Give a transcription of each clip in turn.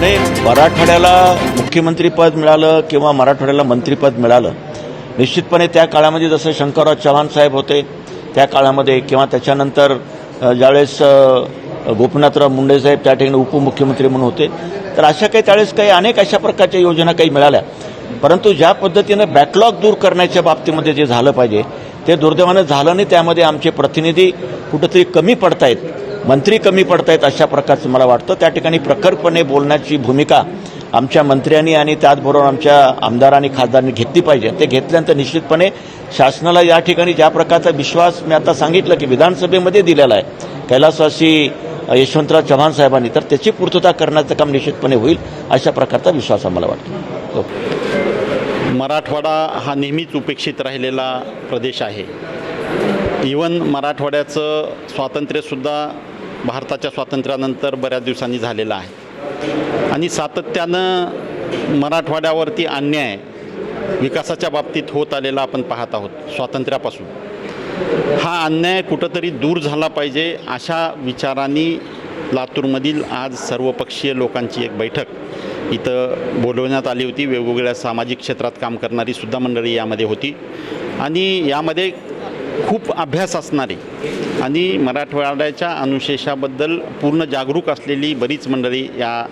मराठवाड्याला मुख्यमंत्रीपद मिळालं किंवा मराठवाड्याला मंत्रीपद मिळालं निश्चितपणे त्या काळामध्ये जसं शंकरराव चव्हाण साहेब होते त्या काळामध्ये किंवा त्याच्यानंतर ज्यावेळेस गोपीनाथराव मुंडे साहेब त्या ठिकाणी उपमुख्यमंत्री म्हणून होते तर अशा काही त्यावेळेस काही अनेक अशा प्रकारच्या योजना काही मिळाल्या. परंतु ज्या पद्धतीनं बॅकलॉग दूर करण्याच्या बाबतीमध्ये जे झालं पाहिजे ते दुर्दैवानं झालं नाही त्यामध्ये आमचे प्रतिनिधी कुठंतरी कमी पडतायत. मंत्री कमी पडतायत अशा प्रकारचं मला वाटतं. त्या ठिकाणी प्रखरपणे बोलण्याची भूमिका आमच्या मंत्र्यांनी आणि त्याचबरोबर आमच्या आमदारांनी खासदारांनी घेतली पाहिजे. ते घेतल्यानंतर निश्चितपणे शासनाला या ठिकाणी ज्या प्रकारचा विश्वास मी आता सांगितलं की विधानसभेमध्ये दिलेला आहे कैलासवासी यशवंतराव चव्हाण साहेबांनी तर त्याची पूर्तता करण्याचं काम निश्चितपणे होईल अशा प्रकारचा विश्वास आम्हाला वाटतो. हो. मराठवाडा हा नेहमीच उपेक्षित राहिलेला प्रदेश आहे. इवन मराठवाड्याचं स्वातंत्र्यसुद्धा भारताच्या स्वातंत्र्यानंतर बऱ्याच दिवसांनी झालेला आहे. आणि सातत्यानं मराठवाड्यावरती अन्याय विकासाच्या बाबतीत होत आलेला आपण पाहत आहोत स्वातंत्र्यापासून. हा अन्याय कुठंतरी दूर झाला पाहिजे अशा विचारांनी लातूरमधील आज सर्वपक्षीय लोकांची एक बैठक इथं बोलवण्यात आली होती. वेगवेगळ्या सामाजिक क्षेत्रात काम करणारी सुद्धा मंडळी यामध्ये होती. आणि यामध्ये खूप अभ्यास असणारी आणि मराठवाड्याच्या अनुशेषाबद्दल पूर्ण जागरूक असलेली बरीच मंडळी या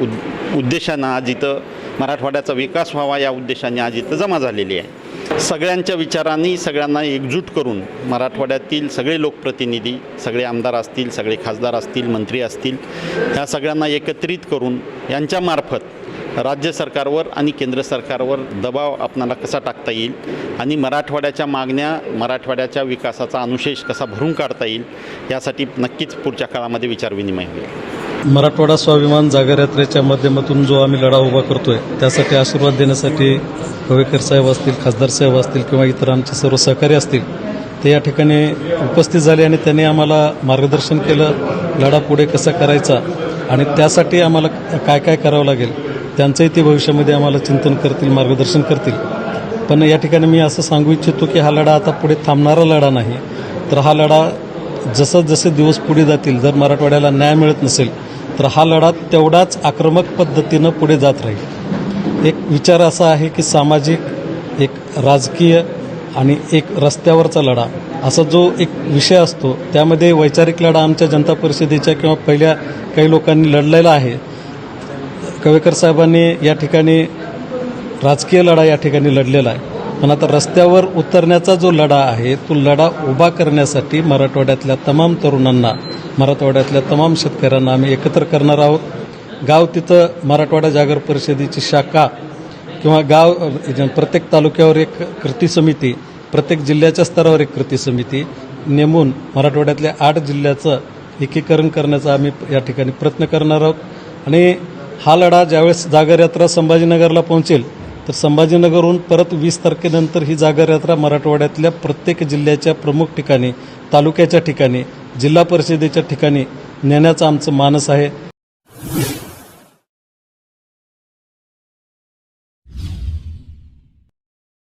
उद उद्देशानं आज इथं मराठवाड्याचा विकास व्हावा या उद्देशाने आज इथं जमा झालेली आहे. सगळ्यांच्या विचारांनी सगळ्यांना एकजूट करून मराठवाड्यातील सगळे लोकप्रतिनिधी सगळे आमदार असतील सगळे खासदार असतील मंत्री असतील ह्या सगळ्यांना एकत्रित करून यांच्यामार्फत राज्य सरकारवर आणि केंद्र सरकारवर दबाव आपणाला कसा टाकता येईल? आणि मराठवाड्याच्या मागण्या मराठवाड्याच्या विकासाचा अनुशेष कसा भरून काढता येईल? यासाठी नक्कीच पुढच्या काळामध्ये विचारविनिमय होईल. मराठवाडा स्वाभिमान जागर यात्रेच्या माध्यमातून जो आम्ही लढा उभा करतोय त्यासाठी आशीर्वाद देण्यासाठी हवेकर साहेब असतील खासदार साहेब असतील किंवा इतर आमचे सर्व सहकारी असतील ते या ठिकाणी उपस्थित झाले आणि त्यांनी आम्हाला मार्गदर्शन केलं लढा पुढे कसा करायचा आणि त्यासाठी आम्हाला काय काय करावं लागेल त्यांचंही ते भविष्यामध्ये आम्हाला चिंतन करतील मार्गदर्शन करतील. पण या ठिकाणी मी असं सांगू इच्छितो की हा लढा आता पुढे थांबणारा लढा नाही. तर हा लढा जसं जसे दिवस पुढे जातील जर मराठवाड्याला न्याय मिळत नसेल तर हा लढा तेवढाच आक्रमक पद्धतीनं पुढे जात राहील. एक विचार असा आहे की सामाजिक एक राजकीय आणि एक रस्त्यावरचा लढा असा जो एक विषय असतो त्यामध्ये वैचारिक लढा आमच्या जनता परिषदेच्या किंवा पहिल्या काही लोकांनी लढलेला आहे कवेकर साहेबांनी या ठिकाणी राजकीय लढा या ठिकाणी लढलेला आहे. पण आता रस्त्यावर उतरण्याचा जो लढा आहे तो लढा उभा करण्यासाठी मराठवाड्यातल्या तमाम तरुणांना मराठवाड्यातल्या तमाम शेतकऱ्यांना आम्ही एकत्र करणार आहोत. गाव तिथं मराठवाडा जागर परिषदेची शाखा किंवा गाव प्रत्येक तालुक्यावर एक कृती समिती प्रत्येक जिल्ह्याच्या स्तरावर एक कृती समिती नेमून मराठवाड्यातल्या आठ जिल्ह्याचं एकीकरण करण्याचा आम्ही या ठिकाणी प्रयत्न करणार आहोत. आणि हा लढा ज्यावेळेस जागर यात्रा संभाजीनगरला पोहोचेल तर संभाजीनगरहून परत वीस तारखेनंतर ही जागर यात्रा मराठवाड्यातल्या प्रत्येक जिल्ह्याच्या प्रमुख ठिकाणी तालुक्याच्या ठिकाणी जिल्हा परिषदेच्या ठिकाणी नेण्याचं आमचं मानस आहे.